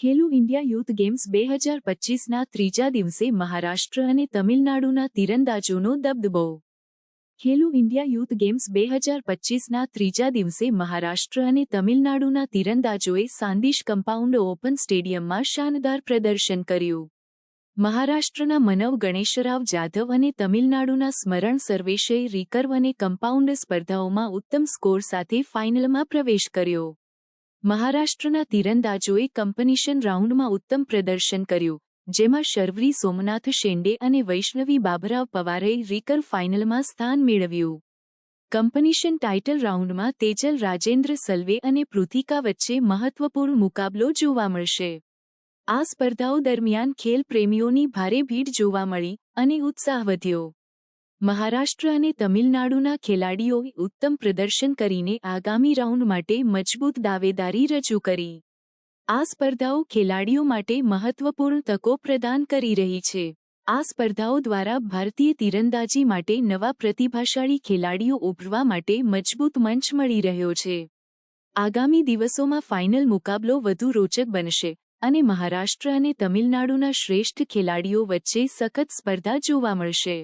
ખેલો India youth games બે હજાર પચીસના ત્રીજા દિવસે મહારાષ્ટ્ર અને તમિલનાડુના તીરંદાજોનો દબદબો. ખેલો ઇન્ડિયા યુથ ગેમ્સ બે હજાર પચીસના ત્રીજા દિવસે મહારાષ્ટ્ર અને તમિલનાડુના તીરંદાજોએ સાંદીશ કમ્પાઉન્ડ ઓપન સ્ટેડિયમમાં શાનદાર પ્રદર્શન કર્યું. મહારાષ્ટ્રના મનવ ગણેશરાવ જાધવ અને તમિલનાડુના સ્મરણ સર્વેશે રિકર્વ અને કમ્પાઉન્ડ સ્પર્ધાઓમાં ઉત્તમ સ્કોર સાથે ફાઇનલમાં પ્રવેશ કર્યો. મહારાષ્ટ્રના તીરંદાજોએ કમ્પનીશન રાઉન્ડમાં ઉત્તમ પ્રદર્શન કર્યું, જેમાં શર્વરી સોમનાથ શેંડે અને વૈષ્ણવી બાબરાવ પવારે રિકર ફાઇનલમાં સ્થાન મેળવ્યું. કમ્પનીશન ટાઇટલ રાઉન્ડમાં તેજલ રાજેન્દ્ર સલ્વે અને પૃથિકા વચ્ચે મહત્વપૂર્ણ મુકાબલો જોવા મળશે. આ સ્પર્ધાઓ દરમિયાન ખેલ પ્રેમીઓની ભારે ભીડ જોવા મળી અને ઉત્સાહ વધ્યો. મહારાષ્ટ્ર અને તમિલનાડુના ખેલાડીઓએ ઉત્તમ પ્રદર્શન કરીને આગામી રાઉન્ડ માટે મજબૂત દાવેદારી રજૂ કરી. આ સ્પર્ધાઓ ખેલાડીઓ માટે મહત્વપૂર્ણ તકો પ્રદાન કરી રહી છે. આ સ્પર્ધાઓ દ્વારા ભારતીય તીરંદાજી માટે નવા પ્રતિભાશાળી ખેલાડીઓ ઉભરવા માટે મજબૂત મંચ મળી રહ્યો છે. આગામી દિવસોમાં ફાઇનલ મુકાબલો વધુ રોચક બનશે અને મહારાષ્ટ્ર અને તમિલનાડુના શ્રેષ્ઠ ખેલાડીઓ વચ્ચે સખત સ્પર્ધા જોવા મળશે.